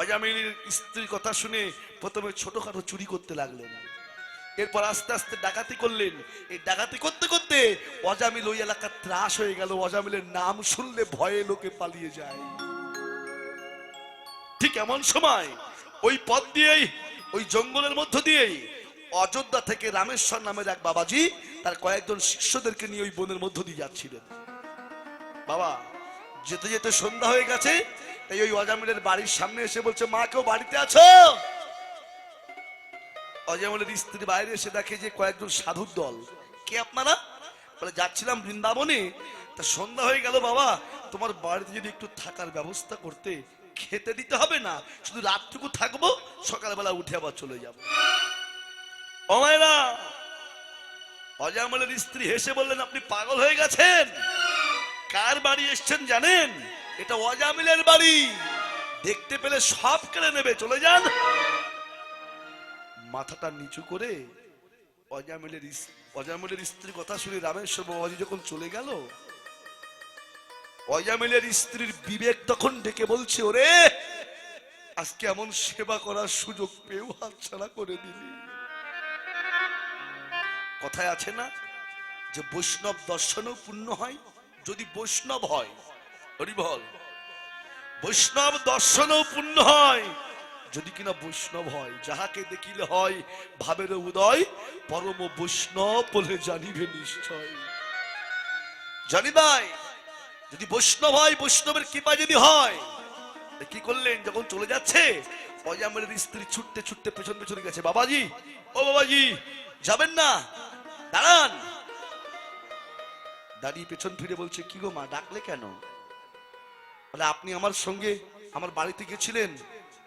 অজামিলের স্ত্রীর কথা শুনে প্রথমে ছোটখাটো চুরি করতে লাগলেন। এরপর আস্তে আস্তে ডাকাতি করলেন। এই ডাকাতি করতে করতে অজামিল ওই এলাকার ত্রাস হয়ে গেল। অজামিলের নাম শুনলে ভয়ে লোকে পালিয়ে যায়। ঠিক এমন সময় ওই পথ দিয়েই, ওই জঙ্গলের মধ্য দিয়েই অযোধ্যা থেকে রামেশ্বর নামের এক বাবাজি তার কয়েকজন শিষ্যদেরকে নিয়ে ওই বনের মধ্য দিয়ে যাচ্ছিলেন। বাবা, যেতে যেতে সন্ধ্যা হয়ে গেছে। তাই ওই অজামিলের বাড়ির সামনে এসে বলছে, মা, কেউ বাড়িতে আছো? অজামিলের স্ত্রী বাইরে এসে দেখে যে কয়েকজন সাধুর দল। কে আপনারা? বলে, যাচ্ছিলাম বৃন্দাবনে। তা সন্ধ্যা হয়ে গেল বাবা। তোমার বাড়িতে যদি একটু থাকার ব্যবস্থা করতে খেতে দিতে হবে না, শুধু রাতটুকু থাকব, সকালবেলা উঠে আবার চলে যাব। ও মায়েরা! অজামলের স্ত্রী হেসে বললেন, আপনি পাগল হয়ে গেছেন। কার বাড়ি এসছেন জানেন? এটা অজামিলের বাড়ি। দেখতে পেলে সব কেড়ে নেবে, চলে যান। মাথাটা নিচু করে অজামিলের অজামিলের স্ত্রীর কথা শুনে রামেশ্বর বাবাজি যখন চলে গেল, অজামিলের স্ত্রীর বিবেক তখন ডেকে বলছে, ওরে, আজকে এমন সেবা করার সুযোগ পেয়েও হাতছাড়া করে দিলি। কথায় আছে না যে বৈষ্ণব দর্শনও পূর্ণ হয়, যদি বৈষ্ণব হয়। হরিবল। বৈষ্ণব দর্শনও পূর্ণ হয়। যদি কিনা বৈষ্ণব হয়, যাহাকে দেখিলে হয় ভাবের উদয়, পরম বৈষ্ণব বলে জানিবে নিশ্চয়। জানি যদি বৈষ্ণব হয়, বৈষ্ণবের কৃপা যদি হয় কি করলেন? যখন চলে যাচ্ছে অজামের স্ত্রী ছুটতে ছুটতে পেছন পেছনে গেছে। বাবাজি, ও বাবাজি, যাবেন না? দাঁড়ান। দাঁড়িয়ে পেছন ফিরে বলছে, কি গো মা, ডাকলে কেন? বলে আপনি আমার সঙ্গে আমার বাড়িতে গেছিলেন,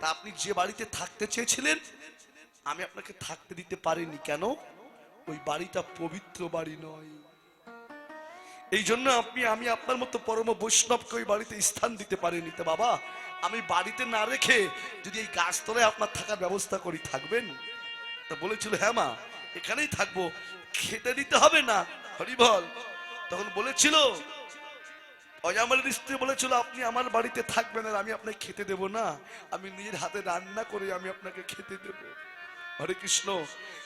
তা আপনি যে বাড়িতে থাকতে চেয়েছিলেন, আমি আপনাকে থাকতে দিতে পারিনি কেন? ওই বাড়িটা পবিত্র বাড়ি নয়। এই জন্য আপনি, আমি আপনার মতো পরম বৈষ্ণবকে ওই বাড়িতে স্থান দিতে পারিনি। তো বাবা, আমি বাড়িতে না রেখে যদি এই গাছতলায় আপনার থাকার ব্যবস্থা করি, থাকবেন? তা বলেছিল হ্যাঁ মা, এখানেই থাকব। খেতে দিতে হবে না, হরিবল। তখন বলেছিল অজামালের স্ত্রী বলেছিল, আপনি আমার বাড়িতে থাকবেন আর আমি আপনাকে খেতে দেব না। আমি নিজের হাতে রান্না করে আমি আপনাকে খেতে দেব। হরে কৃষ্ণ।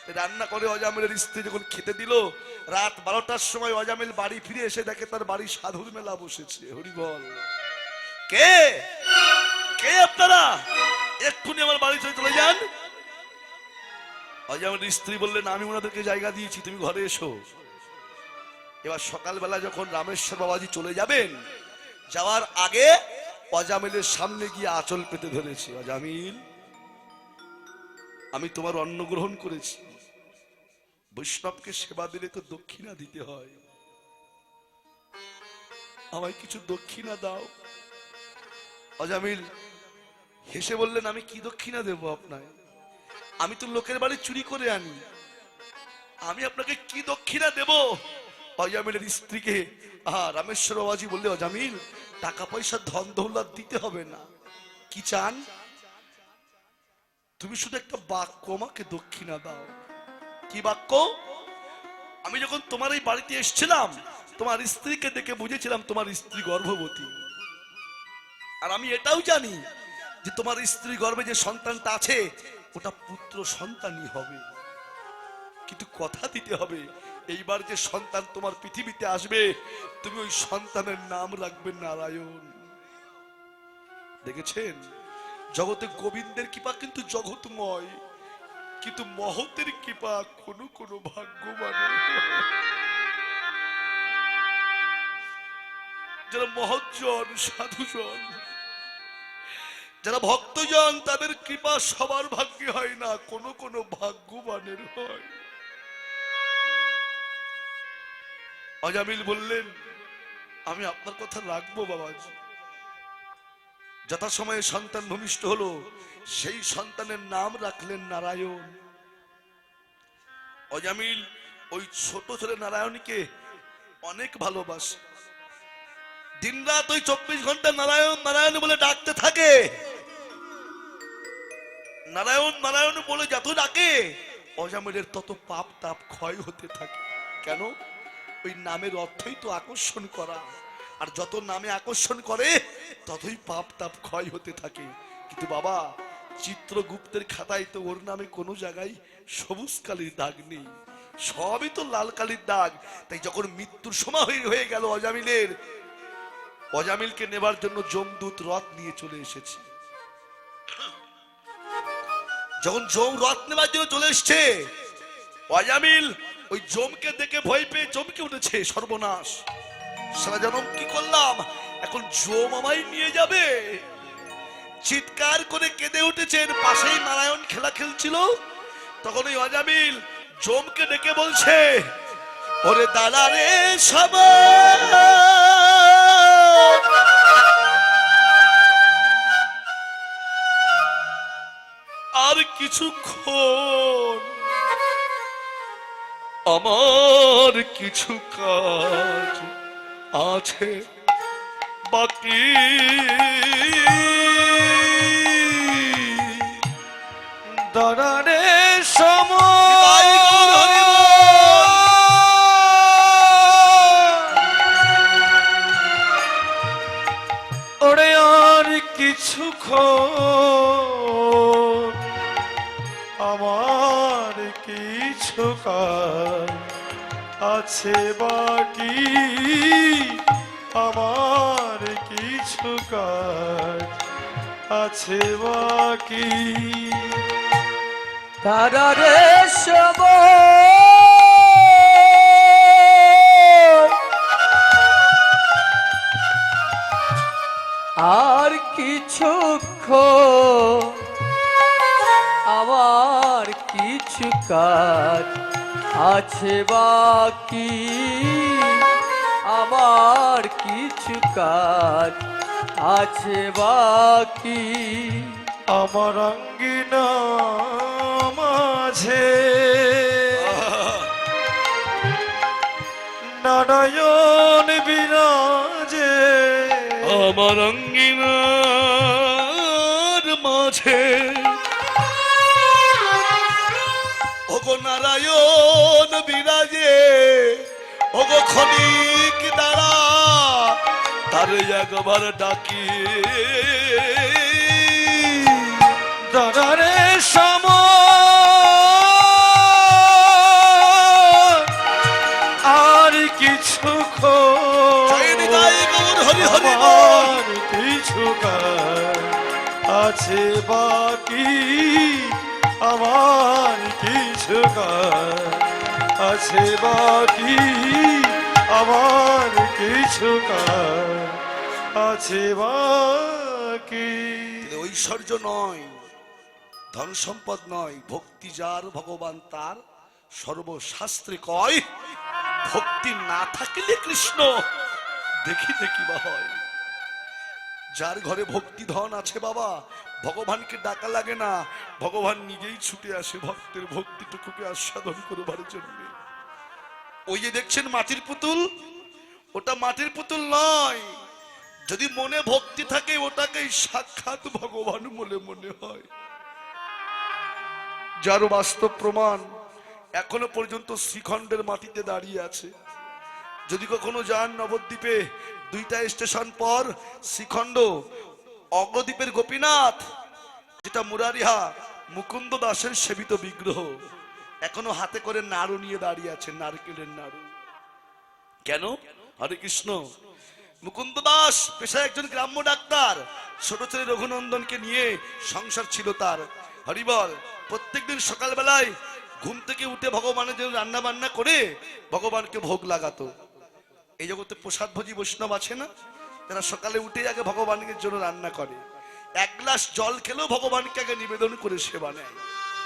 রান্না করে অজামিলের স্ত্রী যখন খেতে দিল, রাত বারোটার সময় অজামিল বাড়ি ফিরে এসে দেখে তার বাড়ি সাধুর মেলা বসেছে। হরিবল কে? কে আপনারা? এক্ষুনি আমার বাড়ি চলে চলে যান। অজামিলের স্ত্রী বললেন, আমি ওনাদেরকে জায়গা দিয়েছি, তুমি ঘরে এসো। এবার সকালবেলা যখন রামেশ্বর বাবাজি চলে যাবেন, যাওয়ার আগে অজামিলের সামনে গিয়ে আঁচল পেতে ধরেছে। অজামিল, আমি তোমার অন্ন গ্রহণ করেছি। বৈষ্ণবকে সেবা দিলে তো দক্ষিণা দিতে হয়। আমায় কিছু দক্ষিণা দাও। অজামিল হেসে বললেন, আমি কি দক্ষিণা দেব আপনায়? আমি তো লোকের বাড়ি চুরি করে আনি। আমি আপনাকে কি দক্ষিণা দেব? অজামিলের স্ত্রীকে, আহা রামেশ্বর বাবাজি বললে অজামিল টাকা পয়সা ধন দৌলত দিতে হবে না। কি চান? তুমি শুধু একটা বাক্য আমাকে দক্ষিণা দাও। কি বাক্য? আমি যখন তোমার এই বাড়িতে এসেছিলাম, তোমার স্ত্রীকে দেখে বুঝেছিলাম তোমার স্ত্রী গর্ভবতী। আর আমি এটাও জানি যে তোমার স্ত্রী গর্ভে যে সন্তানটা আছে, ওটা পুত্র সন্তানই হবে। কিন্তু কথা দিতে হবে এইবার যে সন্তান তোমার পৃথিবীতে আসবে, তুমি ওই সন্তানের নাম রাখবে নারায়ণ। দেখেছেন? জগতে গোবিন্দের কৃপা কিন্তু জগৎময়, কিন্তু মহতের কৃপা কোনো কোনো ভাগ্যবান। যারা মহৎজন সাধুজন, যারা ভক্তজন, তাদের কৃপা সবার ভাগ্যে হয় না, কোনো কোনো ভাগ্যবানের হয়। অজামিল বললেন, আমি আপনার কথা রাখব বাবাজি। যথাসময়ে সন্তান ভূমিষ্ঠ হলো, সেই সন্তানের নাম রাখলেন নারায়ণ। অজামিল ওই ছোট ছেলে নারায়ণীকে অনেক ভালোবাসে। দিনরাত ওই চব্বিশ ঘণ্টা নারায়ণ নারায়ণ বলে ডাকতে থাকে। নারায়ণ নারায়ণ বলে যত ডাকে অজামিলের তত পাপ তাপ ক্ষয় হতে থাকে। কেন? ওই নামের অর্থই তো আকর্ষণ করা। আর যত নামে আকর্ষণ করে, ততই পাপ তাপ ক্ষয় হতে থাকে। কিন্তু বাবা, চিত্রগুপ্তের খাতায় তো ওর নামে কোনো জায়গায় সবুজ কালির দাগ নেই। সবই তো লাল কালির দাগ। তাই যখন মৃত্যুর সময় হয়ে- গেল অজামিলের, অজামিলকে নেবার জন্য জমদূত রথ নিয়ে চলে এসেছে। যখন জম রথ নেবার জন্য চলে এসছে, অজামিল ওই জমকে দেখে ভয় পেয়ে জমকে উঠেছে সর্বনাশ। সারা জনম, কি করলাম? এখন জম আমায় নিয়ে যাবে। চিৎকার করে কেঁদে উঠেছেন পাশেই নারায়ণ খেলা খেলছিল। তখন ওই অজামিল জমকে ডেকে বলছে, ওরে দাদা রে আর কিছুক্ষণ আমার কিছু কাজ আছে বাকি। গৌর হরি ওরে আর কিছু আমার কিছু কাজ আছে বাকি আমার কিছু কাজ আছে বাকি। তারারে সব। আর কিছু কাজ আছে বাকি। আমার কিছু কাজ আছে বাকি। আমার অঙ্গিনা মাঝে। নারায়ণ বিরাজে। আমার অঙ্গিনার নারায়ণ বিরাজে। ওগো খনিক দ্বারা তার একবার ডাকি। দাঁড়ারে সম আর কিছু হরি হরি। কিছু আছে বাকি? আমার কিছু আছে বাকি, আমার কিছু আছে বাকি। ঐশ্বর্য নয়, ধন সম্পদ নয়, ভক্তি যার ভগবান তার, সর্বশাস্ত্রে কয়, ভক্তি না থাকিলে কৃষ্ণ, দেখি দেখি বা হয়। যার ঘরে ভক্তি ধন আছে বাবা, ভগবানকে ডাকা লাগে না। ভগবান নিজেই ছুটে আসে ভক্তের ভক্তিটুকুকে আস্বাদন করবার জন্য। ওই যে দেখছেন মাটির পুতুল? ওটা মাটির পুতুল নয়। যদি মনে ভক্তি থাকে, ওটাকেই সাক্ষাৎ ভগবান বলে মনে হয়। যার বাস্তব প্রমাণ এখনও পর্যন্ত শ্রীখণ্ডের মাটিতে দাঁড়িয়ে আছে। যদি কখনো যান নবদ্বীপে, দুইটা স্টেশন পর শ্রীখণ্ড, অগ্রদ্বীপের গোপীনাথ, যেটা মুরারিহা মুকুন্দ দাসের সেবিত বিগ্রহ। এখনও হাতে করে নাড়ু নিয়ে দাঁড়িয়ে আছে, নারকেলের নাড়ু। কেন? হরে কৃষ্ণ। মুকুন্দ দাস পেশায় একজন গ্রাম্য ডাক্তার। ছোট ছেলে রঘুনন্দনকে নিয়ে সংসার ছিল তার। হরিবল প্রত্যেকদিন সকালবেলায় ঘুম থেকে উঠে ভগবানের জন্য রান্না বান্না করে ভগবানকে ভোগ লাগাতো। এই জগতে প্রসাদ ভোজী বৈষ্ণব আছে না? তারা সকালে উঠে আগে ভগবানের জন্য রান্না করে। এক গ্লাস জল খেলেও ভগবানকে আগে নিবেদন করে সেবা নেয়।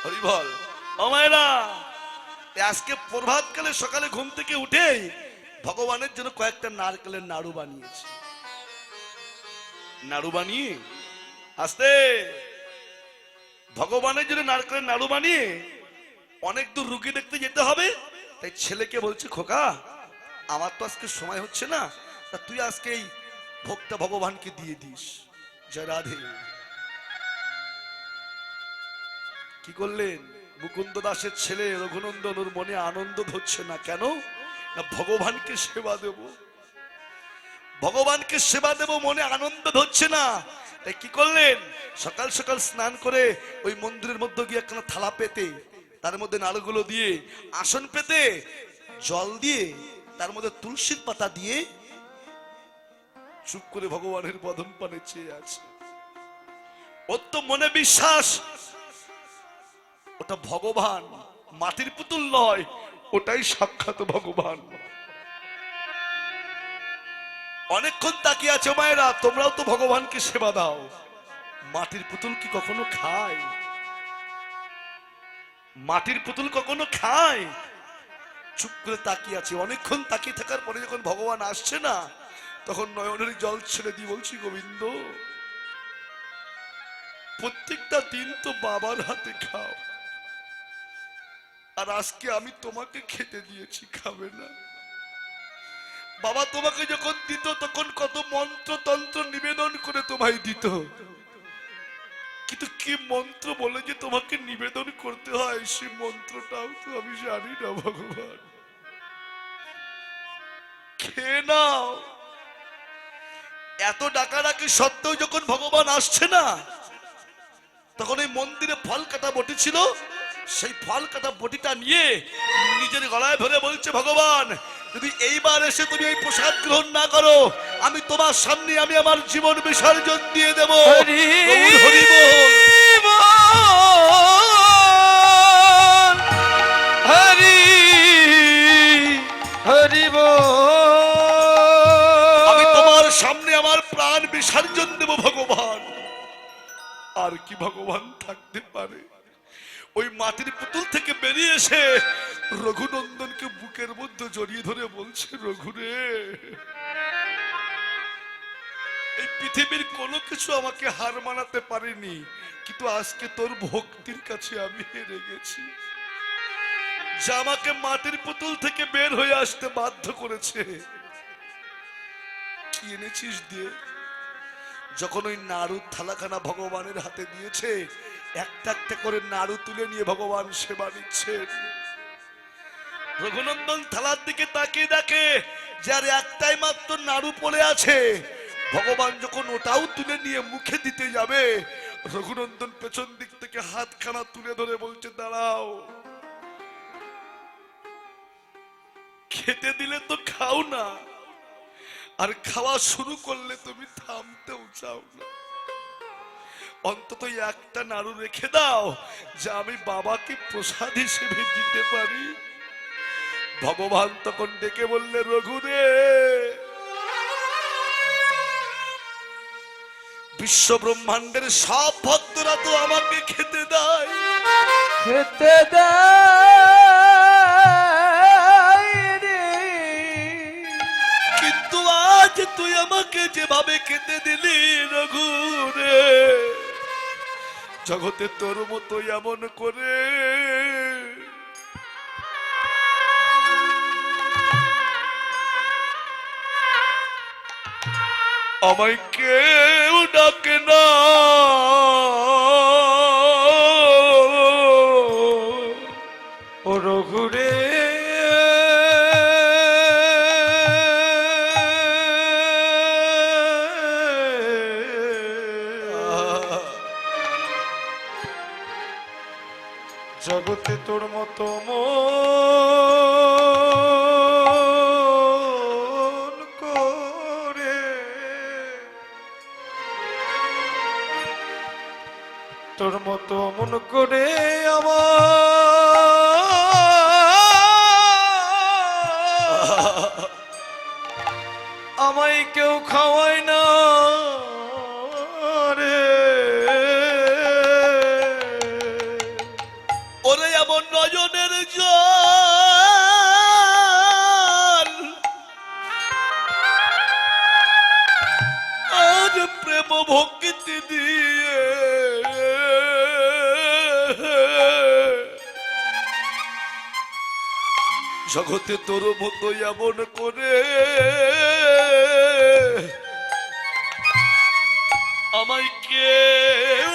হরিবল অমায়রা আজকে প্রভাতকালে সকালে ঘুম থেকে উঠেই ভগবানের জন্য কয়েকটা নারকেলের নাড়ু বানিয়েছে। নাড়ু বানিয়ে? আস্তে। ভগবানের জন্য নারকেলের নাড়ু বানিয়ে অনেক দূর রুগী দেখতে যেতে হবে। তাই ছেলেকে বলছে, খোকা আমার তো আজকে সময় হচ্ছে না, তা তুই আজকে এই ভোগটা ভগবানকে দিয়ে দিস। জয় রাধে। কি করলেন? মুকুন্দ দাসের ছেলে রঘুনন্দন ওর মনে আনন্দ ধরছে না কেন? না ভগবানকে সেবা দেব? ভগবানকে সেবা দেব মনে আনন্দ ধরছে না? তাই কি করলেন? সকাল সকাল স্নান করে ওই মন্দিরের মধ্যে গিয়ে একখানা থালা পেতে, তার মধ্যে নাড়ুগুলো দিয়ে আসন পেতে জল দিয়ে তার মধ্যে তুলসীর পাতা দিয়ে চুপ করে ভগবানের বদন পানে চেয়ে আছে। ওর তো মনে বিশ্বাস, ওটা ভগবান, মাটির পুতুল নয়, ওটাই সাক্ষাৎ ভগবান। অনেকক্ষণ তাকিয়ে আছে মায়েরা, তোমরাও তো ভগবানকে সেবা দাও। মাটির পুতুল কি কখনো খায়? মাটির পুতুল কখনো খায়? চুপ করে তাকিয়ে আছে। অনেকক্ষণ তাকিয়ে থাকার পরে যখন ভগবান আসছে না, তখন নয়নের জল ছেড়ে দিয়ে বলছি, গোবিন্দ, প্রত্যেকটা দিন তো বাবার হাতে খাও। আর আজকে আমি তোমাকে খেতে দিয়েছি, খাবে না। বাবা তোমাকে যখন দিত, তখন কত মন্ত্র তন্ত্র নিবেদন করে তোমায় দিত। কিন্তু কি মন্ত্র বলে যে তোমাকে নিবেদন করতে হয়? সে মন্ত্রটাও তো আমি জানি না, ভগবান। খেয়ে নাও। এত ডাকাডাকি সত্ত্বেও যখন ভগবান আসছে না, তখন এই মন্দিরে ফল কাটা বটি ছিল। সেই ফল কাটা বটিটা নিয়ে নিজের গলায় ধরে বলছে, ভগবান যদি এইবার এসে তুমি এই প্রসাদ গ্রহণ না করো। আমি তোমার সামনে আমি আমার জীবন বিসর্জন দিয়ে দেব। হরি হরি আমি তোমার সামনে আমার প্রাণ বিসর্জন দেব ভগবান। আর কি ভগবান থাকতে পারে? ওই মাটির পুতুল থেকে বেরিয়ে এসে রঘুনন্দনকে বুকের মধ্যে জড়িয়ে ধরে বলছে, রঘুরে, এই পৃথিবীর কোনো কিছু আমাকে হার মানাতে পারেনি, কিন্তু আজকে তোর ভক্তির কাছে আমি হেরে গেছি। যা আমাকে মাটির পুতুল থেকে বের হয়ে আসতে বাধ্য করেছে। কি এনেছিস দিয়ে? যখন ওই নাড়ু থালাখানা ভগবানের হাতে দিয়েছে, একটা একটা করে নাড়ু তুলে নিয়ে ভগবান সেবা নিচ্ছেন। রঘুনন্দন থালার দিকে তাকিয়ে দেখে যার একটাই মাত্র নাড়ু পড়ে আছে। ভগবান যখন ওটাও তুলে নিয়ে মুখে দিতে যাবে, রঘুনন্দন পেছন দিক থেকে হাতখানা তুলে ধরে বলছে, দাঁড়াও। খেতে দিলে তো খাও না, আর খাওয়া শুরু করলে তুমি থামতেও চাও না। অন্তত একটা নাড়ু রেখে দাও, যা আমি বাবাকে প্রসাদ হিসেবে দিতে পারি। ভগবান তখন ডেকে বললে রঘুরে বিশ্ব ব্রহ্মাণ্ডের সব ভক্তরা তো আমাকে খেতে দেয়। খেতে রে কিন্তু আজ তুই আমাকে যেভাবে খেতে দিলি রঘুরে জগতে তোর মতো এমন করে আমায় কেউ ডাকে না। জগতে তোর মতো মন প্রেম জগতে তোর মতো এমন করে আমায় কেউ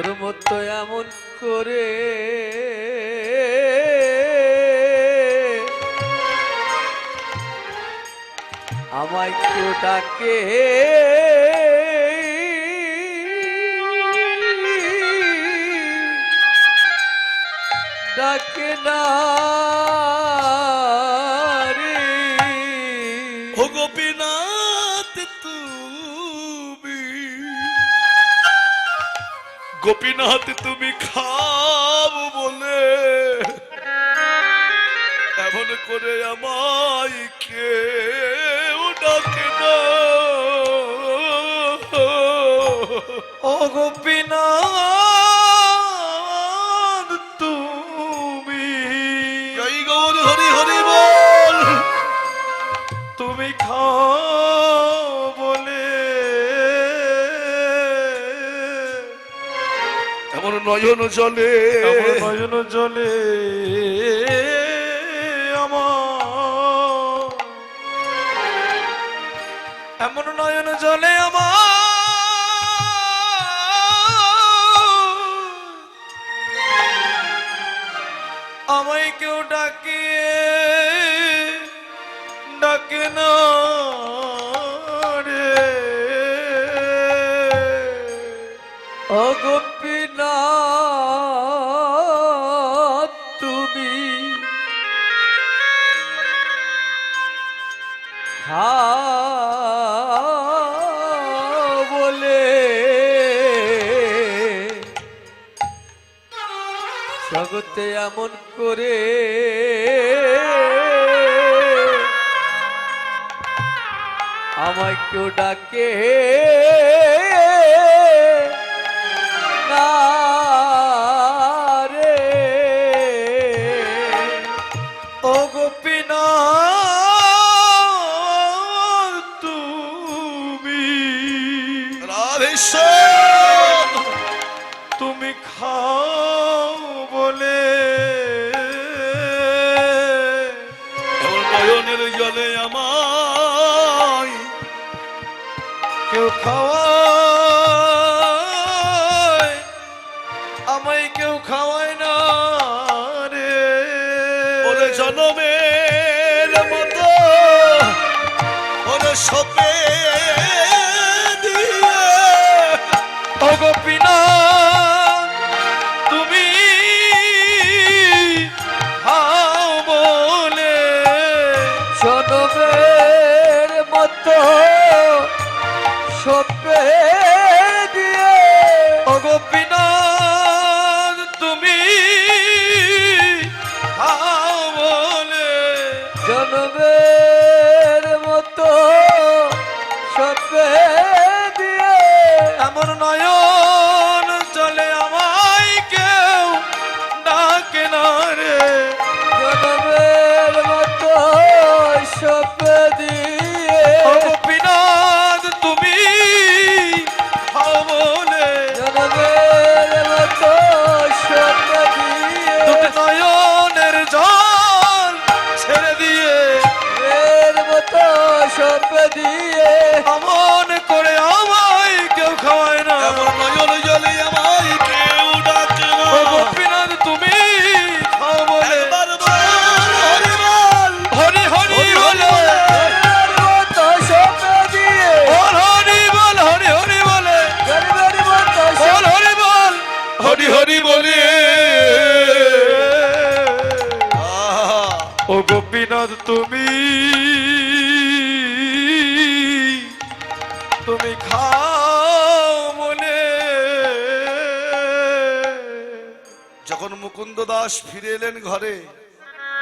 তোর মতো এমন করে। আমায় কেউ ডাকে। ডাকে না। গোপীনাথ তুমি খাও বলে। এমন করে আমায় নয়ন জলে। আমার নয়ন জলে আমার। এমন নয়ন জলে আমার। আমায় কেউ ডাকে। না আমায় কেউ খাওয়ায় না। Donovan! ಹೇ ফিরে এলেন ঘরে।